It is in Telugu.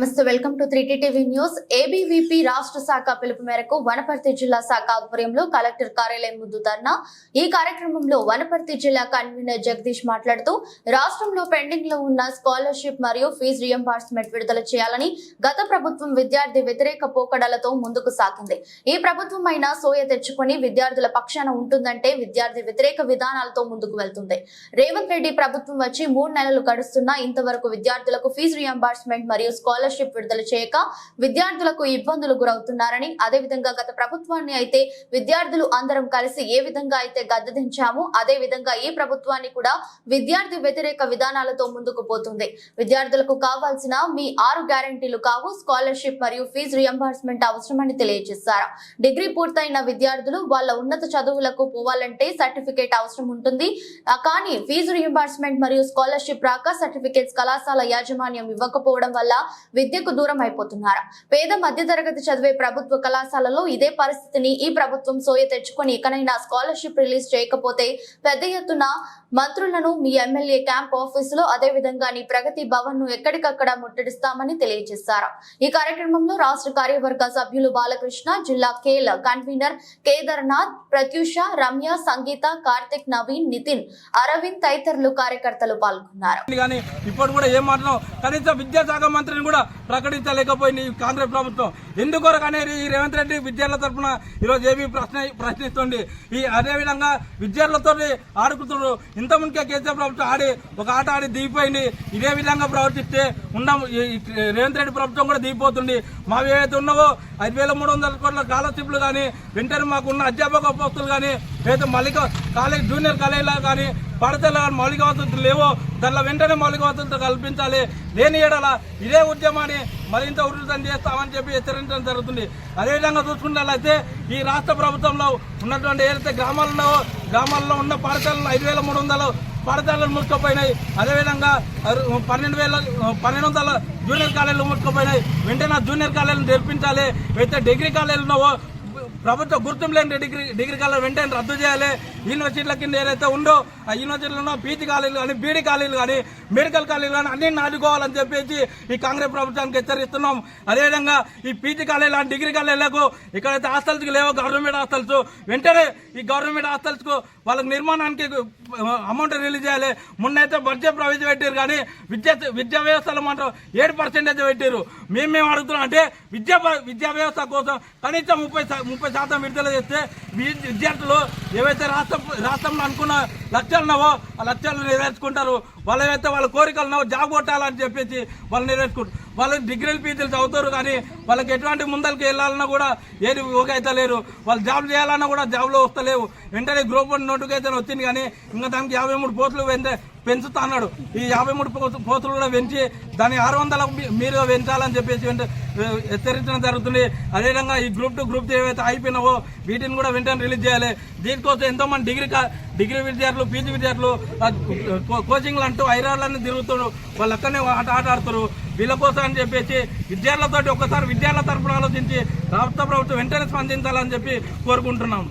నమస్తే welcome to three TV news. ABVP రాష్ట్ర శాఖ పిలుపు మేరకు వనపర్తి జిల్లా శాఖ ఆధ్వర్యంలో కలెక్టర్ కార్యాలయం ముందు ధర్నా. ఈ కార్యక్రమంలో వనపర్తి జిల్లా కన్వీనర్ జగదీష్ మాట్లాడుతూ రాష్ట్రంలో పెండింగ్లో ఉన్న స్కాలర్షిప్ మరియు ఫీజు రియంబర్స్మెంట్ విడుదల చేయాలని గత ప్రభుత్వం విద్యార్థి వ్యతిరేక పోకడలతో ముందుకు సాగింది. ఈ ప్రభుత్వం అయినా సోయ తెచ్చుకొని విద్యార్థుల పక్షాన ఉంటుందంటే విద్యార్థి వ్యతిరేక విధానాలతో ముందుకు వెళ్తుంది. రేవంత్ రెడ్డి ప్రభుత్వం వచ్చి మూడు నెలలు గడుస్తున్నా ఇంతవరకు విద్యార్థులకు ఫీజు రియంబర్స్మెంట్ మరియు స్కాలర్షిప్ విడుదల చేయక విద్యార్థులకు ఇబ్బందులు గురవుతున్నారని అదేవిధంగా గత ప్రభుత్వాన్ని అయితే విద్యార్థులు అందరం కలిసి ఏ విధంగా అయితే గద్దెదించామో అదే విధంగా ఈ ప్రభుత్వాన్ని కూడా విద్యార్థి వ్యతిరేక విధానాలతో ముందుకు పోతుంది. విద్యార్థులకు కావాల్సిన మీ ఆరు గ్యారంటీలు కావు స్కాలర్షిప్ మరియు ఫీజు రియంబర్స్మెంట్ అవసరమని తెలియజేశారు. డిగ్రీ పూర్తయిన విద్యార్థులు వాళ్ళ ఉన్నత చదువులకు పోవాలంటే సర్టిఫికేట్ అవసరం ఉంటుంది. కానీ ఫీజు రియంబర్స్మెంట్ మరియు స్కాలర్షిప్ రాక సర్టిఫికేట్స్ కళాశాల యాజమాన్యం ఇవ్వకపోవడం వల్ల విద్యకు దూరం అయిపోతున్నారు. పేద మధ్యతరగతి చదివే ప్రభుత్వ కళాశాలలో ఇదే పరిస్థితిని ఈ ప్రభుత్వం సోయ తెచ్చుకొని ఇకనైనా స్కాలర్షిప్ రిలీజ్ చేయకపోతే పెద్ద ఎత్తున మంత్రులను మీ ఎమ్మెల్యే క్యాంప్ ఆఫీసులో అదే విధంగా నీ ప్రగతి భవన్ను ఎక్కడికక్కడ ముట్టడిస్తామని తెలియజేశారు. ఈ కార్యక్రమంలో రాష్ట్ర కార్యవర్గ సభ్యులు బాలకృష్ణ జిల్లా కేల్ కన్వీనర్ కేదార్నాథ్ ప్రత్యూష రమ్య సంగీత కార్తిక్ నవీన్ నితిన్ అరవింద్ తదితరులు కార్యకర్తలు పాల్గొన్నారు. ఇప్పుడు కూడా ఏం కనీసం విద్యాశాఖ మంత్రిని కూడా ప్రకటించలేకపోయింది ఈ కాంగ్రెస్ ప్రభుత్వం. ఎందుకొరకు అనేది ఈ రేవంత్ రెడ్డి విద్యార్థుల తరఫున ఈరోజు ఏమీ ప్రశ్న ప్రశ్నిస్తుంది ఈ అదేవిధంగా విద్యార్థులతో ఆడుకుంటున్నారు. ఇంత ముందుకే కేసీఆర్ ప్రభుత్వం ఆడి ఒక ఆట ఆడి దిగిపోయింది. ఇదే విధంగా ప్రవర్తిస్తే ఉన్న రేవంత్ రెడ్డి ప్రభుత్వం కూడా దిగిపోతుంది. మావి ఏవైతే ఉన్నావో ఐదు వేల మూడు వందల కోట్ల స్కాలర్షిప్లు కానీ వెంటనే మాకున్న అధ్యాపక పోస్టులు కానీ లేదా మళ్ళీ కాలేజ్ జూనియర్ కాలేజీలో కానీ పడతల మౌలిక వసతులు లేవో దానిలో వెంటనే మౌలిక వసతులు కల్పించాలి. లేని ఏడల ఇదే ఉద్యమాన్ని మరింత ఉధృతం చేస్తామని చెప్పి హెచ్చరించడం జరుగుతుంది. అదేవిధంగా చూసుకున్నట్లయితే ఈ రాష్ట్ర ప్రభుత్వంలో ఉన్నటువంటి ఏదైతే గ్రామాలు ఉన్నావో గ్రామాల్లో ఉన్న పాఠశాలలు ఐదు వేల మూడు వందలు పాఠశాలలు ముట్టుకుపోయినాయి. అదేవిధంగా పన్నెండు వేల పన్నెండు వందల జూనియర్ కాలేజీలు ముట్టుకుపోయినాయి. వెంటనే జూనియర్ కాలేజీలు నేర్పించాలి అయితే డిగ్రీ కాలేజీలు ఉన్నావో ప్రభుత్వ గుర్తింపు లేని డిగ్రీ డిగ్రీ కాలేజ్ వెంటనే రద్దు చేయాలి. యూనివర్సిటీల కింద ఏదైతే ఉందో ఆ యూనివర్సిటీలో పీజీ కాలేజీలు కానీ బీడీ కాలేజీలు కానీ మెడికల్ కాలేజీలు కానీ అన్ని నాటుకోవాలని చెప్పేసి ఈ కాంగ్రెస్ ప్రభుత్వానికి హెచ్చరిస్తున్నాం. అదేవిధంగా ఈ పీజీ కాలేజీలు కానీ డిగ్రీ కాలేజీలకు ఇక్కడైతే హాస్టల్స్కి లేవో గవర్నమెంట్ హాస్టల్స్ వెంటనే ఈ గవర్నమెంట్ హాస్టల్స్కు వాళ్ళకి నిర్మాణానికి అమౌంట్ రిలీజ్ చేయాలి. మొన్నైతే బడ్జెట్ ప్రవేశపెట్టారు కానీ విద్యా విద్యా వ్యవస్థలో మాత్రం ఏడు పర్సెంటేజ్ పెట్టారు మేము మేము అడుగుతున్నాం అంటే విద్యా విద్యా వ్యవస్థ కోసం కనీసం ముప్పై ముప్పై శాతం విడుదల చేస్తే విద్యార్థులు ఏవైతే రాష్ట్రం రాష్ట్రంలో అనుకున్న లక్ష్యాలు ఉన్నావో ఆ లక్ష్యాలు నెరవేర్చుకుంటారు. వాళ్ళు ఏవైతే వాళ్ళ కోరికలు ఉన్నావో జాబ్ కొట్టాలని చెప్పేసి వాళ్ళు నెరవేర్చుకుంటారు వాళ్ళు డిగ్రీలు పీజీలు చదువుతారు కానీ వాళ్ళకి ఎటువంటి ముందరికి వెళ్ళాలన్నా కూడా ఏది ఓకైతే లేరు. వాళ్ళు జాబ్ చేయాలన్నా కూడా జాబ్లో వస్తలేవు. వెంటనే గ్రూప్ వన్ నోటిఫికేషన్ వచ్చింది కానీ ఇంకా దానికి యాభై మూడు పోస్టులు పెంచుతా అన్నాడు. ఈ యాభై మూడు పోస్టులు కూడా పెంచి దాన్ని ఆరు వందల మీరుగా పెంచాలని చెప్పేసి వెంట హెచ్చరించడం జరుగుతుంది. అదేవిధంగా ఈ గ్రూప్ టు గ్రూప్ ఏవైతే అయిపోయినావో వీటిని కూడా వెంటనే రిలీజ్ చేయాలి. దీనికోసం ఎంతో మంది డిగ్రీ కా- డిగ్రీ విద్యార్థులు పీజీ విద్యార్థులు కోచింగ్లు అంటూ ఐరాళ్ళని తిరుగుతారు వాళ్ళు అక్కడనే ఆట ఆట ఆడుతారు వీళ్ళ కోసం అని చెప్పేసి విద్యార్థులతో ఒక్కసారి విద్యార్థుల తరపున ఆలోచించి రాష్ట్ర ప్రభుత్వం వెంటనే స్పందించాలని చెప్పి కోరుకుంటున్నాం.